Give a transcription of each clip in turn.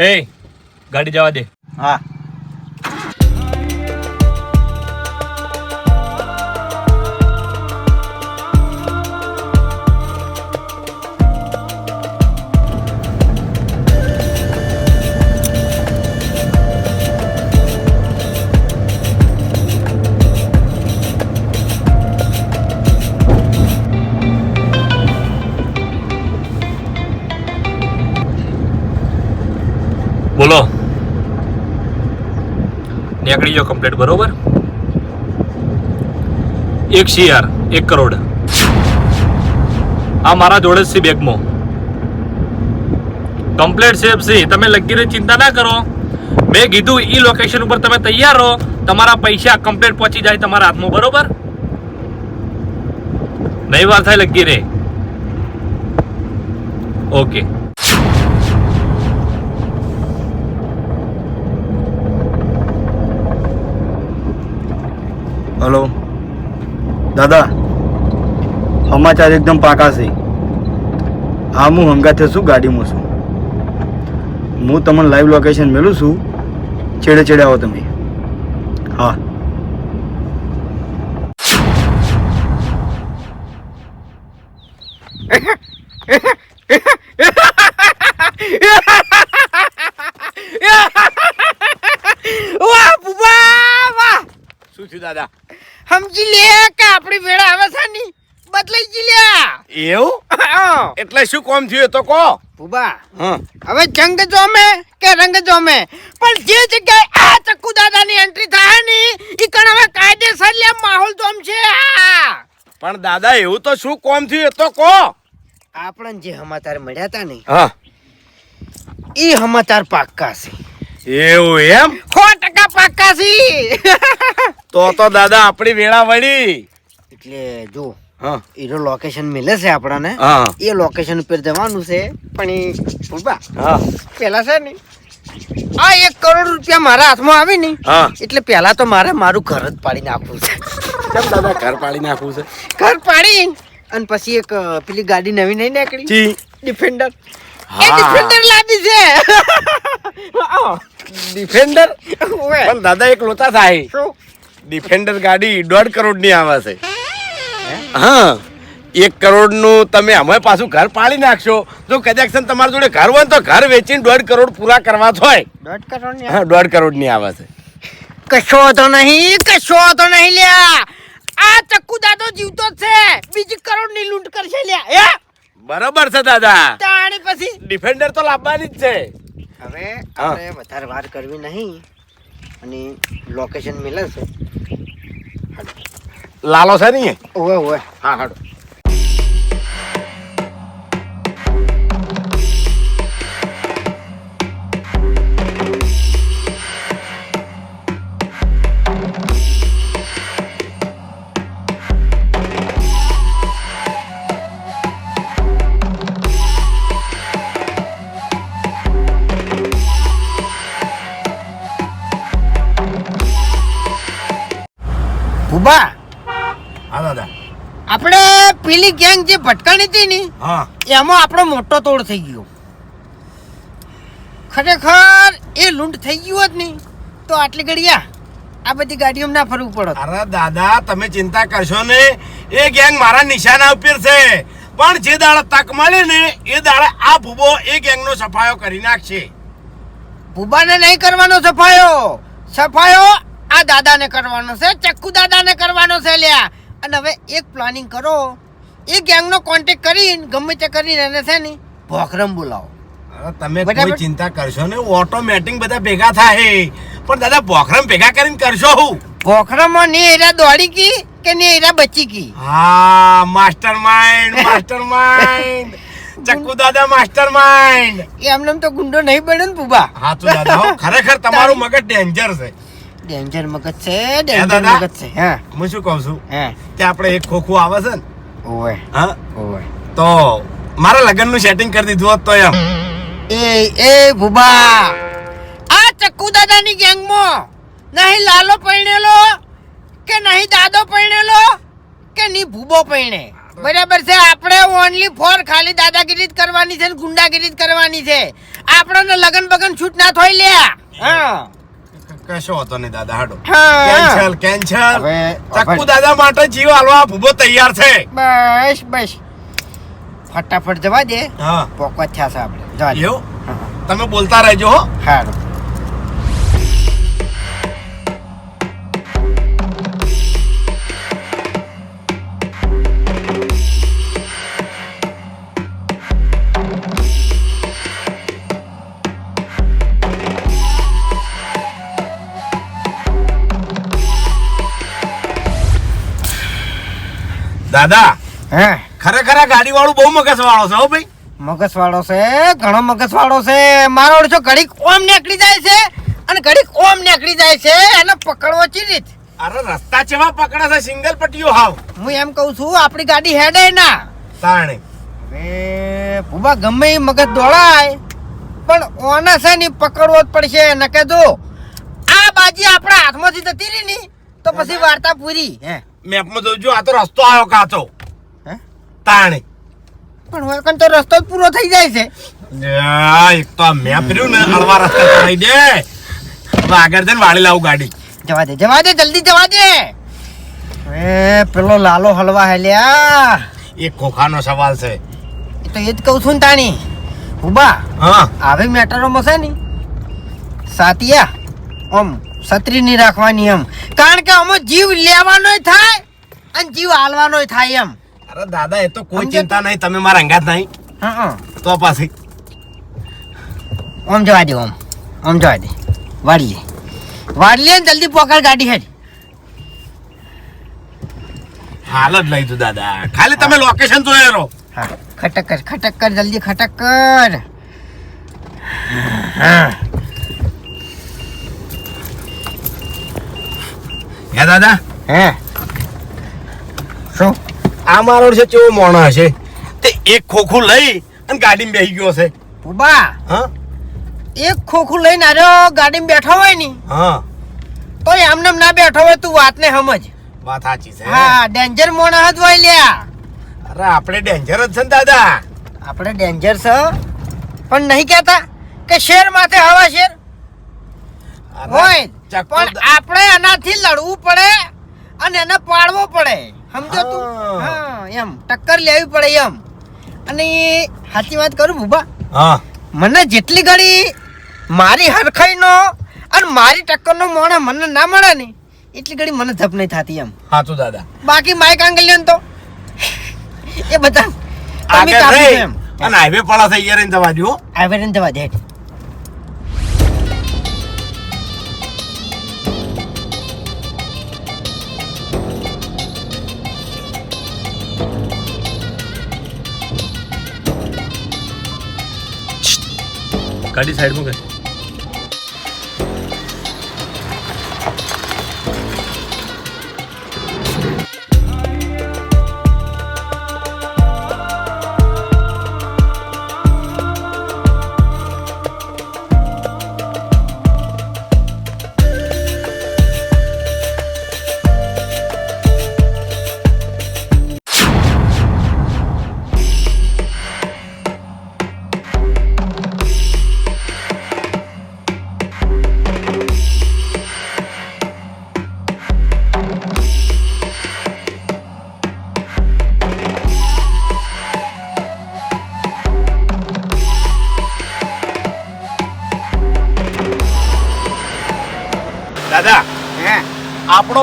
એ ગાડી જવા દે. હા. નીકળી જો કમ્પ્લીટ બરોબર? એક શિયાર એક કરોડ. આ મારા જોડે છે બેગમાં. કમ્પ્લીટ સેફ છે તમે લગીને ચિંતા ના કરો. મેં કીધું એ લોકેશન ઉપર તમે તૈયાર રહો. તમારા પૈસા કમ્પ્લીટ પહોંચી જાય તમારા હાથમાં, બરોબર? નહીં વાર થાય લગી રે ઓકે હલો. દાદા સમાચાર એકદમ પાકા છે. હા, હું હંગાથે છું, ગાડીમાં છું. હું તમને લાઈવ લોકેશન મેળું છું. છેડે છેડે આવો તમે હા વાહ બુબા વાહ શું થયું દાદા સમજી લે કે આપણી વેળા આવે છે ની બદલાઈ ગઈ લ્યા એવું એટલે શું કોમ થયું તો કો ભૂબા હવે જંગ જોમે કે રંગ જોમે? પણ જે જગ્યાએ આ ચક્કુ દાદાની એન્ટ્રી થાયની એ કણ હવે કાયદેસર લે માહોલ જોમ છે પણ દાદા એવું તો શું કોમ થયું તો કો આપણને જે સમાચાર મળ્યા હતા ને હા. એ સમાચાર પાક્કા છે. એવું એમ? સો ટકા પાક્કા છે. તો તો દાદા આપણી વેળા વળી. એટલે જો એનો લોકેશન મિલે છે આપણાને. એ લોકેશન ઉપર જવાનું છે પણ હા. પેલા છે ને આ એક કરોડ રૂપિયા મારા હાથમાં આવી ને એટલે પેલા તો મારે મારું ઘર જ પાડી નાખવું છે. કેમ દાદા ઘર પાડી નાખવું છે? ઘર પાડી અને પછી એક પેલી ગાડી નવી નહીં નીકળી. ડિફેન્ડર એ હા. ડિફેન્ડર લાવી છે. ડિફેન્ડર. પણ દાદા એક લોતા થાય. શું? ડિફેન્ડર ગાડી દોઢ કરોડની આવે છે હા. એક કરોડનું તમે અમે પાછું ઘર પાડી નાખશો. જો કદાચ તમારા જોડે ઘર હોય તો ઘર વેચીને દોઢ કરોડ પૂરા કરવા હોય. દોઢ કરોડ હા દોઢ કરોડની આવે છે. કશો તો નહીં કશો તો નહીં લ્યા. આ ચક્કુ દાદો જીવતો જ છે. બીજી કરોડની લૂંટ કરશે લ્યા. હે? બરાબર છે દાદા. તાણે પછી ડિફેન્ડર તો લાવવાની જ છે. હવે. આપણે વધારે વાર કરવી નહીં અને લોકેશન મિલે છે. લાલો છે ને ઓવે ઓવે. હા હાડો આપણે પેલી ગેંગ જે ભટકાણી હતી ને હા. એમાં આપણો મોટો તોડ થઈ ગયો. ખરેખર એ લૂંટ થઈ ગયું જ નહીં તો આટલી ઘડિયા આ બધી ગાડીઓમાં ના ફરવું પડે અરે દાદા તમે ચિંતા કરશો ને એ ગેંગ મારા નિશાના ઉપર છે. પણ જે દાડે તક મળે ને એ દાડે આ ભૂબો એ ગેંગનો સફાયો કરી નાખશે. ભૂબાને નહીં કરવાનો સફાયો. સફાયો આ દાદાને કરવાનો છે ચક્કુ દાદાને કરવાનો છે લ્યા. અને હવે એક પ્લાનિંગ કરો. એ ગેંગનો કોન્ટેક્ટ કરીને ગમે તે કરીને એને છે ને ભોખરમ બોલાવો. તમે. કોઈ ચિંતા કરશો ને ઓટોમેટિક બધા ભેગા થાય. પણ દાદા ભોખરમ ભેગા કરીને કરશો હું? ભોખરમમાં ને એરા દોડી કી કે ને એરા બચી કી હા mastermind mastermind Chakku Dada mastermind એમને તો ગુંડો નહીં બને ને બુબા હા તો દાદા ખરેખર તમારું મગજ ડેન્જર છે. ડેન્જર મગજ છે ડેન્જર મગજ છે હા. હું શું કહું છું? હા. કે આપણે એક ખોખું આવે છે ને? ઓય હા? ઓય તો મારા લગ્નનું સેટિંગ કરી દીધું હોત તો એમ. એ એ ભૂબા. આ ચક્કુ દાદાની ગેંગમાં. નહીં લાલો પરણેલો કે નહીં દાદો પૈણેલો કે નહીં ભૂબો પરણે. બરાબર છે આપણે ઓનલી ફોર ખાલી દાદાગીરી જ કરવાની છે ને ગુંડાગીરી જ કરવાની છે. આપણને લગન બગન છૂટ ના થોઈ લે હા. કશો હતો નહીં દાદા હાડો. Cancel cancel. ચક્કુ દાદા માટે જીવ હાલવા ભૂબો તૈયાર છે. બસ બસ. ફટાફટ જવા દે. હા. પોકવા થયા છે આપણે. જવા તમે બોલતા રહેજો હો. હારું. દાદા હે? ખરેખર આ ગાડી વાળું બહુ મગજ વાળો છે હો ભાઈ. મગજ વાળો છે ઘણો મગજ વાળો છે. મારો ઓળખો ઘડીક ઓમ નીકળી જાય છે અને ઘડીક ઓમ નીકળી જાય છે. એને પકડવો ચી રીત? અરે રસ્તા ચેવા પકડે છે સિંગલ પટ્ટીઓ હાવ. હું એમ કહું છું આપણી ગાડી હેડે ના. તાણે. હવે ભૂબા ગમે એ મગજ દોડાય પણ ઓના છે ને પકડવો જ પડશે. નકે જો આ બાજી આપણા હાથમાંથી જતી રહી ની તો પછી વાર્તા પૂરી હે? મેપમાં જોજો આ તો રસ્તો આવ્યો કાચો. હે? તાણે. પણ હવે તો રસ્તો જ પૂરો થઈ જાય છે. એક તો આ મેપ રહ્યું ને હળવા રસ્તે ચડાઈ દે. હવે આગળ જઈને વાળી લાવું ગાડી. જવા દે જવા દે જલ્દી જવા દે. એ પેલો લાલો હલવા હેલ્યા. એ ખોખાનો સવાલ છે. એ તો એ જ કહું છું ને તાણી. ઉબા હા. આવી મેટરોમાં છે ને. સાતિયા આમ છત્રી નહીં રાખવાની એમ. કારણ કે આમાં જીવ લેવાનોય થાય અને જીવ હાલવાનો થાય એમ. અરે દાદા એ તો કોઈ ચિંતા નહીં તમે મારા અંગાત નહીં. હા હા. તો પાછી. ઓમ જવા દે ઓમ. ઓમ જવા દે. વાળી વાળી ને જલ્દી પોકળ ગાડી હેડ. હાલ જ લઈ તું દાદા. ખાલી તમે લોકેશન જોયે રહો. હા. ખટક કર ખટક કર જલ્દી ખટક કર. હા. હે દાદા? હે? શું? આ મારો છે કેવો મોણો હશે તે એક ખોખું લઈ અને ગાડીમાં બેસી ગયો છે. ઊભા. હા? એક ખોખું લઈને આવ્યો ગાડીમાં બેઠો હોય ને. હા. તો એમને ના બેઠો હોય તું વાતને સમજ. વાત સાચી છે. હા ડેન્જર મોણા જ હોય લ્યા. અરે આપણે ડેન્જર જ છે ને દાદા. આપણે ડેન્જર છે પણ નહીં કહેતા કે શેર માથે હવા શેર. હોય. પણ આપણે એનાથી લડવું પડે અને એને પાડવો પડે. સમજો તું? હા. હા એમ. ટક્કર લેવી પડે એમ. અને સાચી વાત કરું ભૂબા હા. મને જેટલી ઘડી મારી હરખાઈનો અને મારી ટક્કરનો મોણે મને ના મળે ને એટલી ઘડી મને ધપ નહીં થતી એમ. સાચું દાદા. બાકી માઇક આંગલ્યન તો. એ બધા તમે કાપી એમ. અને હાઈવે પાળા થઈ ગયા રહીને જવા દો હાઈવે રહીને જવા દે. ગાડી સાઈડમાં કર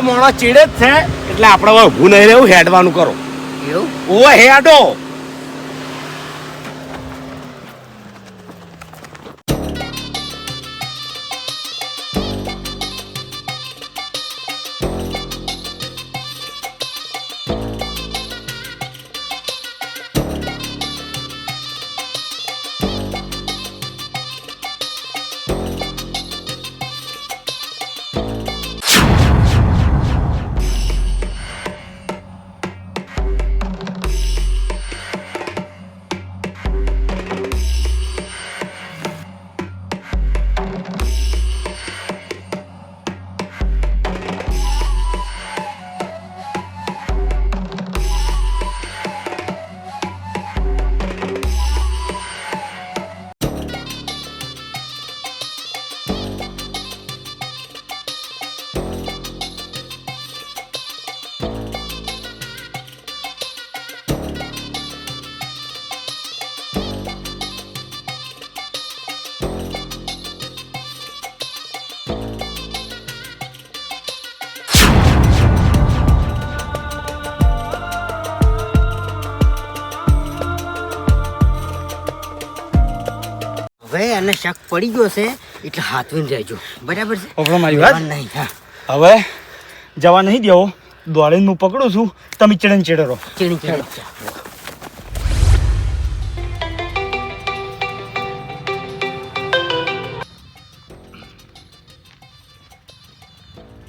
મોણો ચીડે જ છે. એટલે આપણે હવે ઊભું નહીં રહેવું હેડવાનું કરો. એવું? ઓ હેડો. શક પડી ગયો છે એટલે હાથવીને રહેજો. બરાબર છે? ઓપડો મારી વાત? નહીં હા. હવે જવા નહીં દેવો દોડીને હું પકડું છું તમે ચડન ચેડે રહો ચીણી ચીણી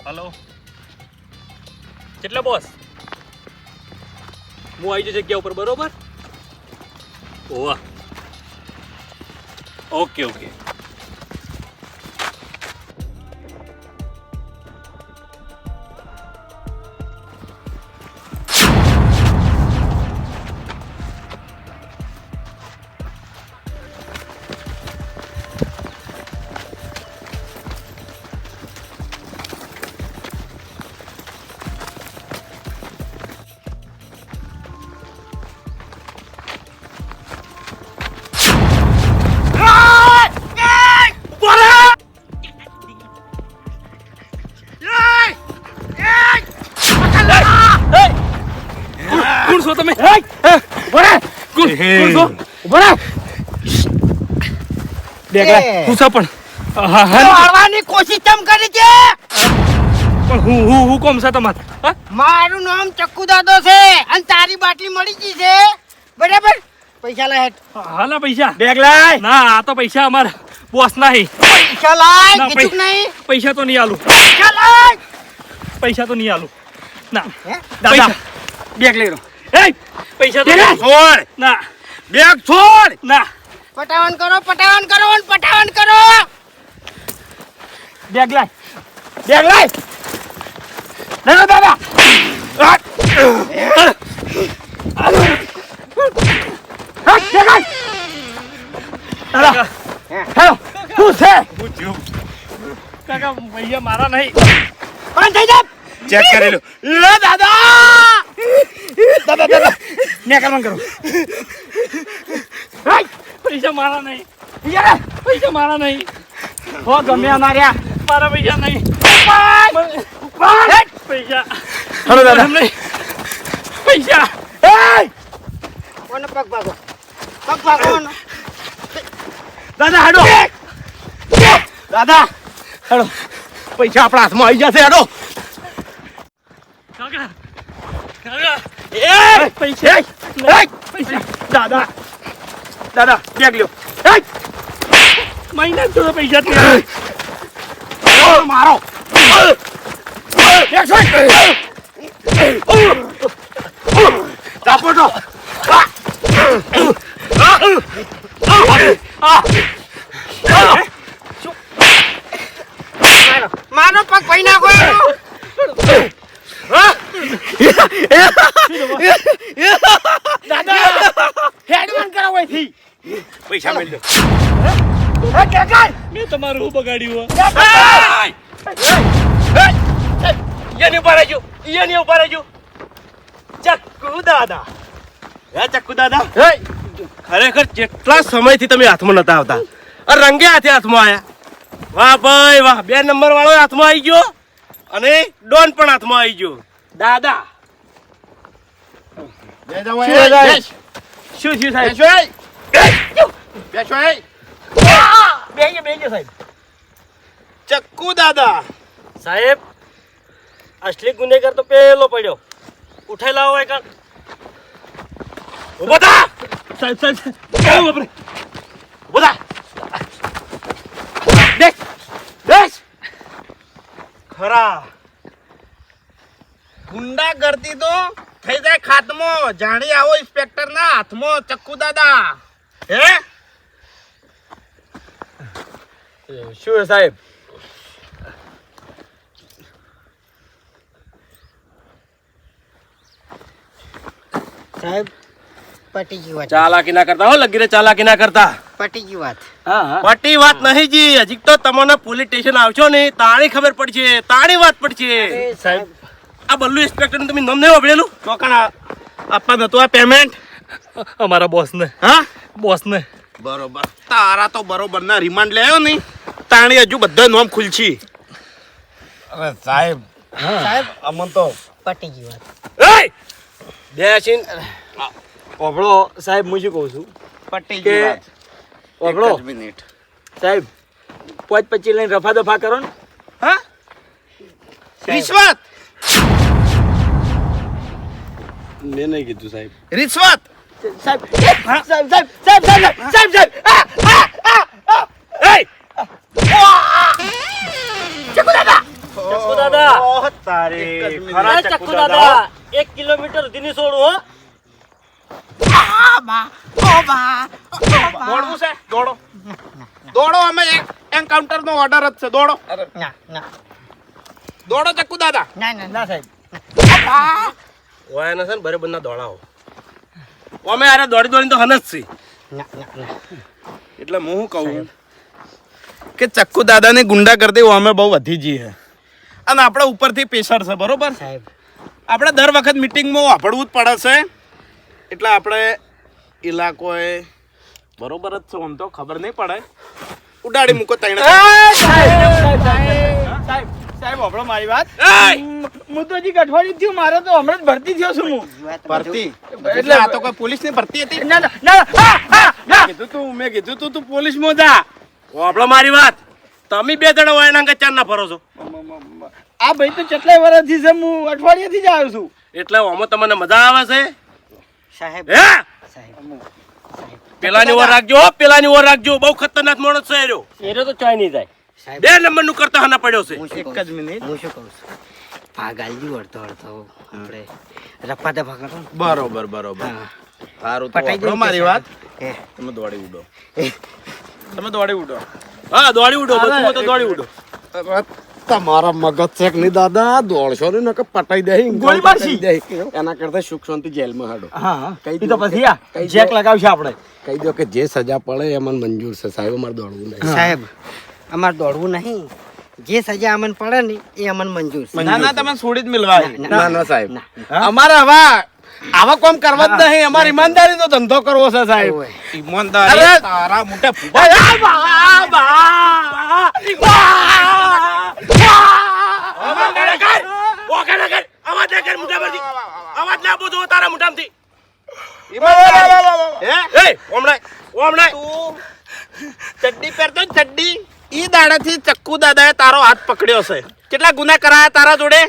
હલો. કેટલા બોસ હું આવી જગ્યા ઉપર બરોબર? ઓવા. ઓકે ઓકે છો દેખલા. હું સા પણ? હા હા. કોશિશ કેમ કરી છે? પણ હું હું હું કોમ છે તમાર? મારું નામ ચક્કુ દાદો છે અને તારી બાટલી મળી ગઈ છે. બરાબર? પૈસા લાય. હાલા પૈસા. બેગલા ના આ તો પૈસા અમાર બોસ નહીં. પૈસા લાય કીધું નહીં? પૈસા તો નહીં આલું. પૈસા લાય. પૈસા તો નહીં આલું. ના. દાદા બેગ લઈ લો. એ પૈસા તો ના. બેગ છોડ! ના. પટાવન કરો પટાવન કરો અને પટાવન કરો. બેગ લાય. બેગ લાય. લઈ દાદા. મારા નહીં. બંધ થઈ જા ચેક કરી લો દાદા. દાદા દાદા મેં કરવાનું કરું. પૈસા મારા નહીં. યાર પૈસા મારા નહીં. હો ગમે અમાર્યા મારા પૈસા નહીં. પૈસા. હલો દાદા. નહીં. પૈસા. કોને પગ ભાગો? પગ ભાગો? દાદા હાડો. દાદા હેડો. પૈસા આપણા હાથમાં આવી જશે હાડો. કાકા કાકા એ પૈસા એય પૈસા દાદા દાદા બેગ લ્યો એય મહિના જોડે પૈસા નહીં ઓ, મારો બેગ છોડ ચાપોટો મારો મારો પગ ભાઈ નાખો એનો. હેડમન કરો વઈથી પૈસા મેળ દો એ કે કાઈ? મેં તમારું શું બગાડ્યું ઈયાની ઊભા રહેજો ઈયાની ઊભા રહેજો ચક્કુ દાદા. હે ચક્કુ દાદા? ખરેખર જેટલા સમયથી તમે હાથમાં નતા આવતા. અરે રંગે હાથે હાથમાં આવ્યા વાહ ભાઈ વાહ. બે નંબર વાળો હાથમાં આવી ગયો અને ડોન પણ હાથમાં આવી ગયો. દાદા શું થયું સાહેબ બેજો બેજો સાહેબ ચક્કુ દાદા સાહેબ અસલી ગુનેગાર તો પેલો પડ્યો. ઉઠાઈ લાવો એક ઊભો થા. સાહેબ સાહેબ ઊભો થા. દેખ દેખ ખરા. ગુંડાગર્દી તો થઈ જાય ખાતમો. જાણી આવો ઇન્સ્પેક્ટર ના હાથમાં ચક્કુ દાદા. હે? શું સાહેબ? સાહેબ પટી ગઈ વાત. ચાલાકી ના કરતા હો લગીરે ચાલાકી ના કરતા. પટી ગઈ વાત. હા હા. પટી વાત નહીં જી. હજી તો તમને પોલીસ સ્ટેશન આવશો ને તાણી ખબર પડશે. તાણી વાત પડશે. સાહેબ આ બલ્લુ ઇન્સ્પેક્ટર તમે નામ નહીં વાપરેલું? તો આપવા નતું આ પેમેન્ટ અમારા બોસ ને હા? બોસ ને બરોબર. તારા તો બરોબર ના રિમાન્ડ લેવો નહીં. તાણી હજુ બધા નોમ ખુલશી. અરે સાહેબ સાહેબ અમન તો પટી ગયું વાત. એય! બેસીન ઓબળો સાહેબ હું શું કહું છું? પટી ગયું વાત. ઓબળો મિનિટ. સાહેબ પોચ પચી લઈને રફા દફા કરો ને. હા? રિશ્વત મેં નહીં કીધું સાહેબ. રિશ્વત! કિલોમીટર દીની છોડું હો. દોડવું છે? દોડો. દોડો અમે એન્કાઉન્ટર નો ઓર્ડર જ છે. દોડો. ના. દોડો ચક્કુ દાદા. ના ના ના સાહેબ. ઓય ને બરે બંને દોડાવો. અમે આરે દોડી દોડીને તો હનસ છે એટલે હું શું કહું કે ચક્કુ દાદાની ગુંડા કરતી અમે બહુ વધી જઈએ. છે અને આપણે ઉપરથી પ્રેશર છે બરોબર? સાહેબ. આપણે દર વખત મિટિંગમાં વાપરવું જ પડે છે. એટલે આપણે ઇલાકોએ બરોબર જ છે આમ તો ખબર નહીં પડે. ઉડાડી મૂકો તઈને સાહેબ આપણો મારી વાત. હું તો હજી અઠવાડિયું થયું મારે તો હમણાં જ ભરતી થયો છું હું. ભરતી? એટલે આ તો કોઈ પોલીસની ભરતી હતી? ના ના ના. કીધું તું મેં કીધું તું તું પોલીસમાં જા. આપણો મારી વાત. તમે બે જણા ઓયાના એના ચાર ના ફરો છો? આ ભાઈ તો કેટલાય વર્ષથી છે હું અઠવાડિયાથી જ આવ્યો છું. એટલે આમાં તમને મજા આવે છે? સાહેબ હે? સાહેબ પેલાની ઓર રાખજો હો, પેલાની ઓર રાખજો. બહુ ખતરનાક માણસ છે એરો એરો તો ચાઈ નહીં જાય. સાહેબ બે નંબરનું કરતા હના પડ્યો છે. એક જ મિનિટ. હું શું કહું છું? ભાગ આલજી વળતો અડધો આપણે રફા દફા કરો. બરોબર બરોબર. સારું તો પટાઈ મારી વાત. તમે દોડી ઉડો. તમે દોડી ઉડો. હા દોડી ઉડો બધું તો દોડી ઉડો. તમારા મગજ છે કે નહીં દાદા? દોડશો ને નકર પટાઈ દે ગોળી મારશી. એના કરતા સુખ શાંતિ જેલમાં હાડો. હા હા. કઈ તો પછી આ જેક લગાવશે આપણે. કહી દો કે જે સજા પડે એ મને મંજૂર છે સાહેબ અમારે દોડવું નહીં. સાહેબ અમારે દોડવું નહીં. જે સજા અમને પડે ને એ અમને મંજૂર છે. ના ના તમે છોડી જ મિલવા ના, ના ના સાહેબ. અમારે હવે આવા કોમ કરવા જ નહીં. અમારે ઈમાનદારીનો ધંધો કરવો છે સાહેબ. ઈમાનદારી તારા મોટા અવાજ ના કર ના ના મોટા પરથી અવાજ ના તારા મોટામાંથી ઈમાનદારી. હે? એ ઓમણાય ઓમણાય તું ચડ્ડી પહેરતો ચડ્ડી. ઈ દાડાથી ચક્કુ દાદાએ તારો હાથ પકડ્યો છે. કેટલા ગુના કરાયા તારા જોડે?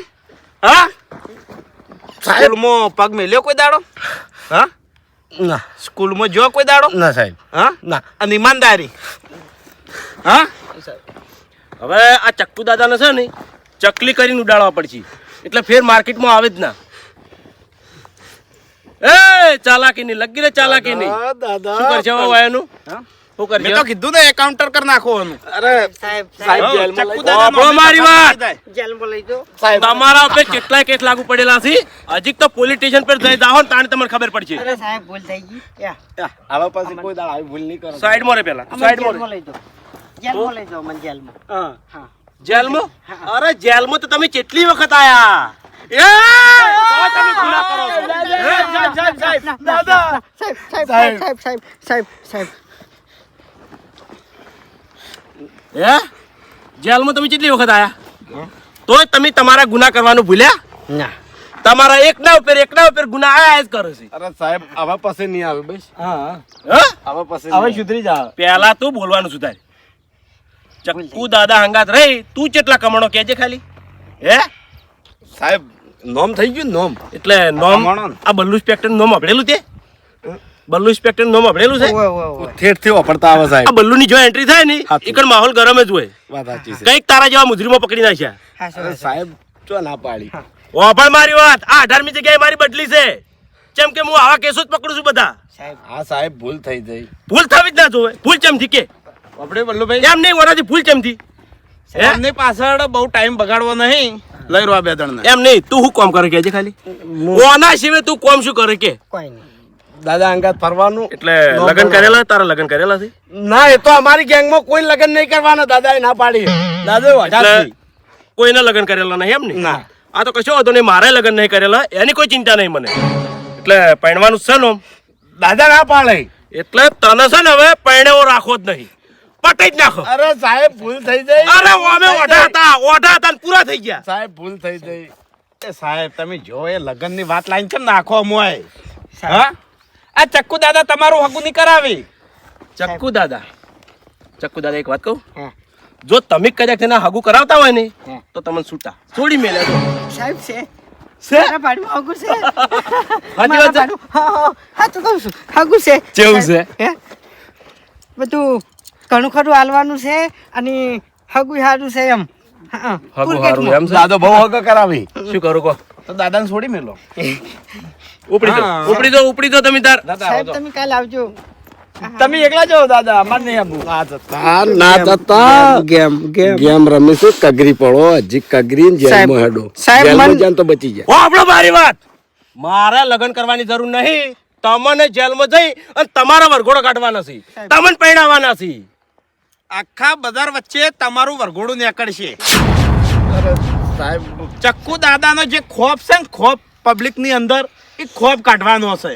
હા? સ્કૂલમાં પગ મેલ્યો કોઈ દાડો? હા? ના. સ્કૂલમાં જો કોઈ દાડો? ના સાહેબ. હા? ના. અને ઈમાનદારી? હા? હવે આ ચક્કુ દાદાને છે ને ચકલી કરીને ઉડાડવા પડશે. એટલે ફેર માર્કેટમાં આવે જ ના. એ ચાલાકી ની લગી રે ચાલાકી ની હા, દાદા શું કરશે હવે હા? શું મેં તો કીધું ને એકાઉન્ટર કરી નાખવાનું અરે સાહેબ સાહેબ સાહેબ જેલમાં લઈ જાઓ. મારી વાત. જેલમાં લઈ જાઓ. સાહેબ તમારા ઉપર કેટલાય કેસ લાગુ પડેલા છે? હજી તો પોલીસ પર જઈ જાઓ ને તાણે તમને ખબર પડશે. અરે સાહેબ ભૂલ થઈ ગઈ. યા. આવા કોઈ દાડા આવી ભૂલ નહીં કરો. સાઈડમાં પેલા સાઈડમાં લઈ જાઓ. જેલમાં લઈ જાઓ મને જેલમાં. હા. હા. જેલમાં? અરે જેલમાં તો તમે કેટલી વખત આયા? સાહેબ સાહેબ સાહેબ સાહેબ સાહેબ સાહેબ સાહેબ સાહેબ હે? જેલમાં તમે કેટલી વખત આયા? તોય તમે તમારા ગુના કરવાનું ભૂલ્યા? ના. તમારા એકના ઉપર એકના ઉપર ગુના આયા જ કરે છે. અરે સાહેબ આવા પાસે નહીં આવે બસ. હા. હે? આવા પાસે હવે સુધરી જા પહેલા તું બોલવાનું સુધાર. ચક્કુ દાદા હંગાત રહી તું કેટલા કમાણો કેજે ખાલી? હે? સાહેબ નોમ થઈ ગયું નોમ. એટલે નોમ આ બલ્લુ સ્પેક્ટર નોમ અભડેલું તે? બલ્લુ સ્પેક્ટર નોમ અભળેલું છે? ઠેઠથી વાપરતા આવે આ બલ્લુ ની જો એન્ટ્રી થાય ને. એકણ માહોલ ગરમ જ હોય. વાત સાચી છે. કંઈક તારા જેવા મુજરીમાં પકડી નાખ્યા. સાહેબ ચો ના પાડી. ઓભળ મારી વાત. આ અઢારમી જગ્યાએ મારી બદલી છે. કેમ કે હું આવા કેસો જ પકડું છું બધા. સાહેબ. હા સાહેબ ભૂલ થઈ જઈ ભૂલ થવી જ ના જોવે. ભૂલ ચમથી કે? આપણે વલ્લુભાઈ. એમ નહીં ઓનાથી ભૂલ કેમ થી એમની પાછળ બહુ ટાઈમ બગાડવો નહીં. લઈ રહ્યો બે ત્રણ એમ નહીં તું શું કોમ કરે કે ખાલી? ઓના સિવાય તું કોમ શું કરે કે? કોઈ નહીં. દાદા અંગાત ફરવાનું. એટલે નો લગ્ન. કરેલા? તારા લગ્ન કરેલા છે ના એ તો અમારી ગેંગમાં કોઈ લગ્ન નહીં કરવાના દાદા ના પાડી. દાદા કોઈના લગ્ન કરેલા નહીં એમ ને? ના. આ તો કશો વાંધો નહીં મારે લગ્ન નહીં કરેલા એની કોઈ ચિંતા નહીં મને. એટલે પરણવાનું છે ને દાદા ના પાડે. એટલે તને છે ને હવે પરણેવો રાખો જ નહીં. પટાઈ જ નાખો. અરે સાહેબ ભૂલ થઈ જઈ અરે અમે ઓઢા હતા ઓઢા હતા પૂરા થઈ ગયા. સાહેબ ભૂલ થઈ જઈ એ સાહેબ તમે જો એ લગ્નની વાત લાઈન કેમ નાખો મોય હા? આ ચક્કુ દાદા તમારું હગું નહીં કરાવી. ચક્કુ દાદા. ચક્કુ દાદા એક વાત કહું? જો તમે કદાચ એના હગું કરાવતા હોય ને તો તમને છૂટા. છોડી મેલે સાહેબ છે. બધું ઘણું ખરું હાલવાનું છે અને હગું સારું છે એમ. હા દાદો બહુ હગ કરાવી. શું કરું કહો? તો દાદાને છોડી મેલો. ઉપડી દો ઉપડી દો ઉપડી દો તમે તાર. સાહેબ તમે કાલ આવજો. તમે એકલા જાઓ દાદા અમાર નહીં આવું ના થતા ગેમ. ગેમ ગેમ રમીશું કગરી પડો હજી કગરી જેલમાં હેડો. સાહેબ, મન- જાન તો બચી જાય. ઓ આપણો મારી વાત. મારે લગ્ન કરવાની જરૂર નહીં. તમને જેલમાં જઈ અને તમારા વરઘોડો કાઢવાના છે. તમને પહેણાવાના છે. આખા બજાર વચ્ચે તમારું વરઘોડું નીકળશે. સાહેબ. ચક્કુ દાદાનો જે ખોફ છે ને ખોફ પબ્લિકની અંદર એ ખોફ કાઢવાનો છે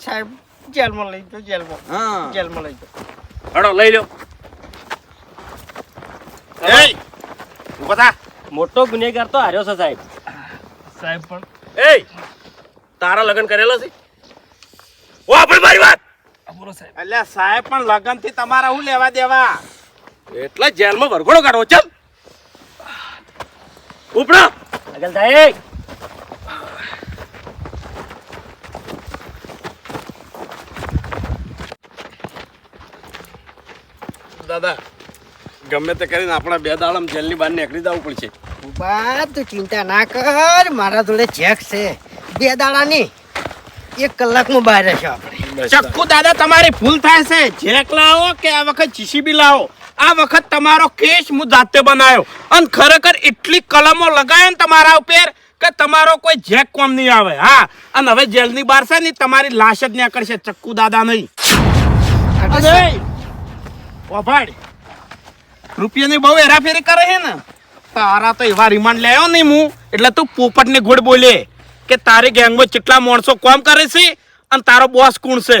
સાહેબ જેલમાં લઈ જાઓ જેલમાં. હા. જેલમાં લઈ જાઓ. હડો લઈ લો એ ઊભો મોટો ગુનેગાર તો હાર્યો છે સાહેબ. સાહેબ પણ એ તારા લગ્ન કરેલા છે? ઓ આપણે મારી વાત. અલ્યા સાહેબ પણ લગનથી તમારા હું લેવા દેવા? એટલે જેલમાં વરઘોડો કાઢો ચમ ઉપડો. અગલ સાહેબ દાદા ગમે તે કરીને આપણા બે દાડમ જેલની બહાર નીકળી જવું પડશે. તું ચિંતા ના કર. મારા જોડે ચેક છે. બે દાડાની. એક કલાકમાં બહાર રહેશો આપણે. ચક્કુ દાદા તમારી ભૂલ થાય છે. જેક લાવો કે આ વખત જીસીબી લાવો. આ વખત તમારો કેસ હું જાતે બનાવ્યો અને ખરેખર એટલી કલમો લગાયો ને તમારા ઉપર કે તમારો કોઈ જેક કોમ નહીં આવે. હા. અને હવે જેલની બહાર છે ને તમારી લાશ જ નીકળશે ચક્કુ દાદા નહીં. ઓભાડ. રૂપિયાની બહુ હેરાફેરી કરે છે ને. તારા તો એવા રિમાન્ડ લેવો નહીં હું. એટલે તું પોપટને ગોળ બોલે કે તારી ગેંગમાં કેટલા માણસો કોમ કરે છે અને તારો બોસ કોણ છે?